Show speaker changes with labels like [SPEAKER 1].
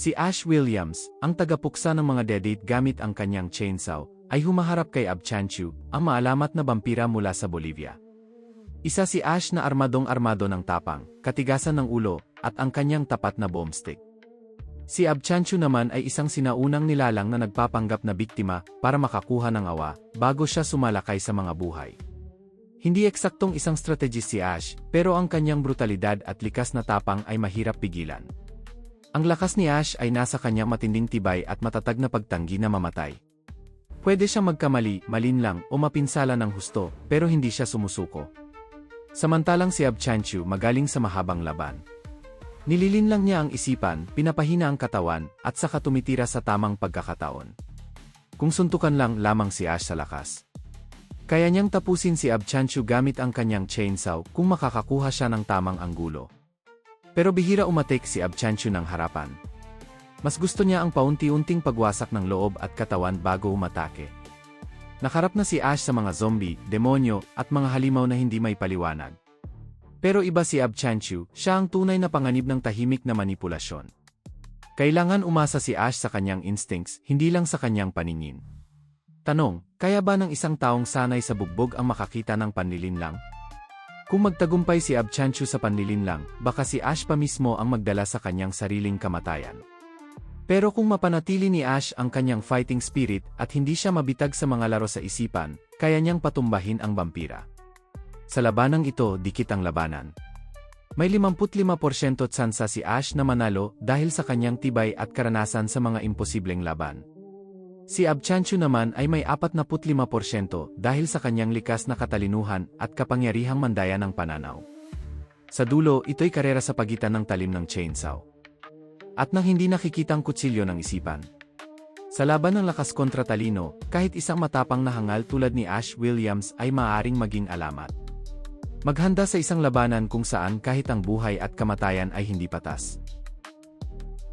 [SPEAKER 1] Si Ash Williams, ang tagapuksa ng mga dedate gamit ang kanyang chainsaw, ay humaharap kay Abchanchu, ang maalamat na vampira mula sa Bolivia. Isa si Ash na armadong-armado ng tapang, katigasan ng ulo, at ang kanyang tapat na boomstick. Si Abchanchu naman ay isang sinaunang nilalang na nagpapanggap na biktima para makakuha ng awa bago siya sumalakay sa mga buhay. Hindi eksaktong isang strategist si Ash, pero ang kanyang brutalidad at likas na tapang ay mahirap pigilan. Ang lakas ni Ash ay nasa kanyang matinding tibay at matatag na pagtanggi na mamatay. Pwede siyang magkamali, malinlang, o mapinsala ng husto, pero hindi siya sumusuko. Samantalang si Abchanchu magaling sa mahabang laban. Nililinlang niya ang isipan, pinapahina ang katawan, at saka tumitira sa tamang pagkakataon. Kung suntukan lang lamang si Ash sa lakas. Kaya niyang tapusin si Abchanchu gamit ang kanyang chainsaw kung makakakuha siya ng tamang anggulo. Pero bihira umatik si Abchanchu ng harapan. Mas gusto niya ang paunti-unting pagwasak ng loob at katawan bago umatake. Nakarap na si Ash sa mga zombie, demonyo, at mga halimaw na hindi may paliwanag. Pero iba si Abchanchu, siya ang tunay na panganib ng tahimik na manipulasyon. Kailangan umasa si Ash sa kanyang instincts, hindi lang sa kanyang paningin. Tanong, kaya ba ng isang taong sanay sa bugbog ang makakita ng panlilinlang? Kung magtagumpay si Abchanchu sa panlilinlang, baka si Ash pa mismo ang magdala sa kanyang sariling kamatayan. Pero kung mapanatili ni Ash ang kanyang fighting spirit at hindi siya mabitag sa mga laro sa isipan, kaya niyang patumbahin ang vampira. Sa labanang ito, dikit ang labanan. May 55% tsansa si Ash na manalo dahil sa kanyang tibay at karanasan sa mga imposibleng laban. Si Abchanchu naman ay may 45% dahil sa kanyang likas na katalinuhan at kapangyarihang mandaya ng pananaw. Sa dulo, ito'y karera sa pagitan ng talim ng chainsaw. At nang hindi nakikitang kutsilyo ng isipan. Sa laban ng lakas kontra talino, kahit isang matapang na hangal tulad ni Ash Williams ay maaaring maging alamat. Maghanda sa isang labanan kung saan kahit ang buhay at kamatayan ay hindi patas.